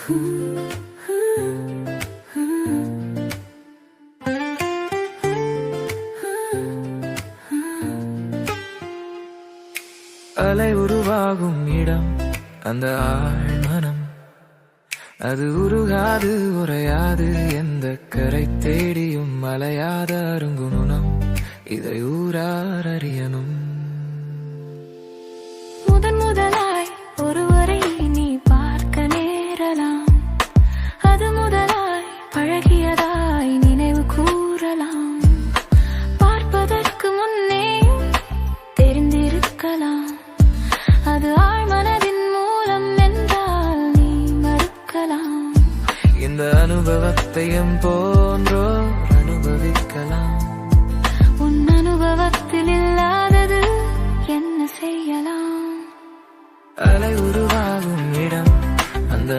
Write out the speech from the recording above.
அலை உருவாகும் இடம் அந்த ஆழ்மனம். அது உருகாது உறையாது எந்த கரை தேடியும் மலையாத அருங்குணம் இதை ஊரார் அறியணும். பழகியதாய் நினைவு கூறலாம். பார்ப்பதற்கு முன்னே தெரிந்திருக்கலாம். அது ஆழ்மனதின் மூலம் என்றால் நீ மறுக்கலாம். இந்த அனுபவத்தையும் போன்றோர் அனுபவிக்கலாம். உன் அனுபவத்தில் இல்லாதது என்ன செய்யலாம்? அலை உருவ